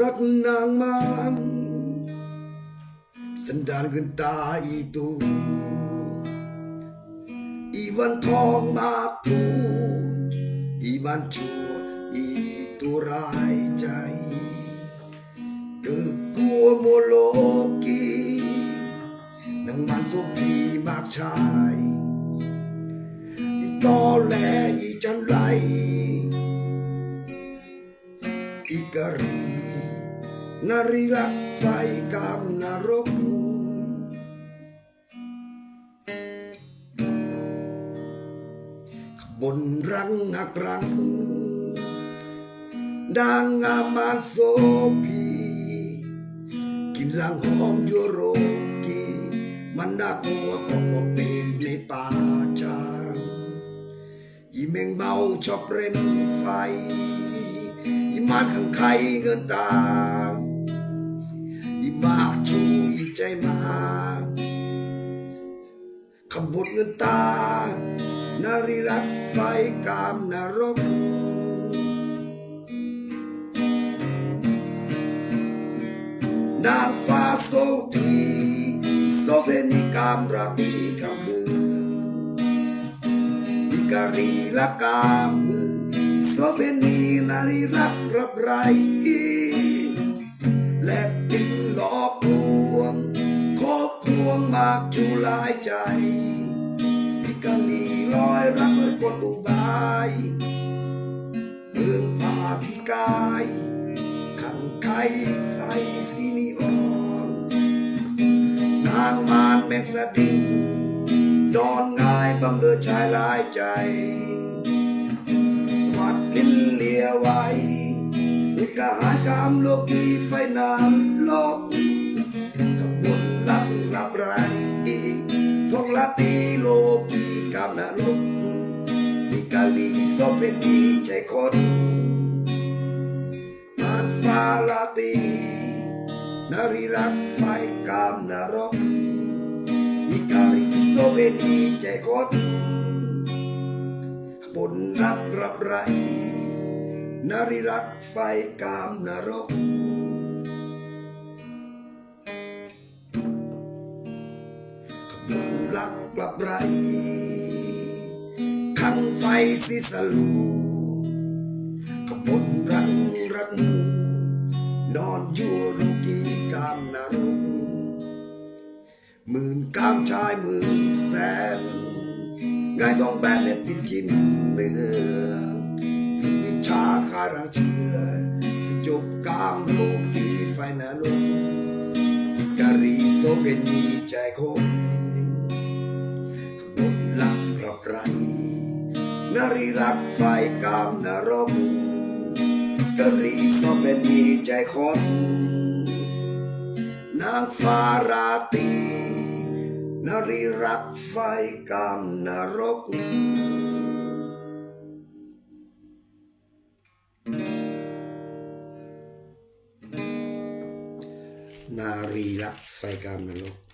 รักนางมันสันดานเกินตาอีตูอีวันทองมาพูอีมันชัวอีตัวร้ายใจเกิดกลัวโมโลกีนางมันสมพีมากชายอีตอแลอีจันไรอีกะรี นารีรักไฟกามนรกบนรังหักรัง ดางงามาโซพีกินลังหอมโยโรกีมันน่ากลัวกว่าปกติในป่าจางยีแมงเมาชอบเร่นไฟยีมานขังไข่เงินตายีมาชูยี ใจมาขบวนเงินตา นารีรัตไฟกามนรกนางฟ้าโซพีโซเวนิกามราตรีกำคืนอิการีละกามมือโซเวนีนารีรักรับไรและติงหลอก วมากจูหลายใจอิกาลีลอยรักเลยกลอุบายเมืองพาพิกายขังไข่ไฟสีนีออนนางมารแมงสดิงนอนง่ายบำเรอชายลายใจ วัดลิ้นเลียไว้วิกหารกามโลกีไฟนามโลกขบวนลับลับไร ทงลาตีโลกีกามนรกนิกาลีโซเป็นดีใจคนนานฟ้าลาตีนารีรักไฟกามนรกอิการิโซเวนีใจคดขบวนรักรับไรนารีรักไฟกามนรก ลักรับไรขังไฟสิสลูขบวนรังรังนอนอยู่ลูกีกามนรกหมื่นกามชายหมื่นแสนง่ายต้องแบนเน็ตติดกินเมืองฝึกวิชาคารังเชื่อสจบกามโลกีไฟนรกการีโรีรักไฟกามนรกกะรีสอเป็นดีใจคนนางฟ้าราตีนารีรักไฟกามนรกนารีรักไฟกามนรก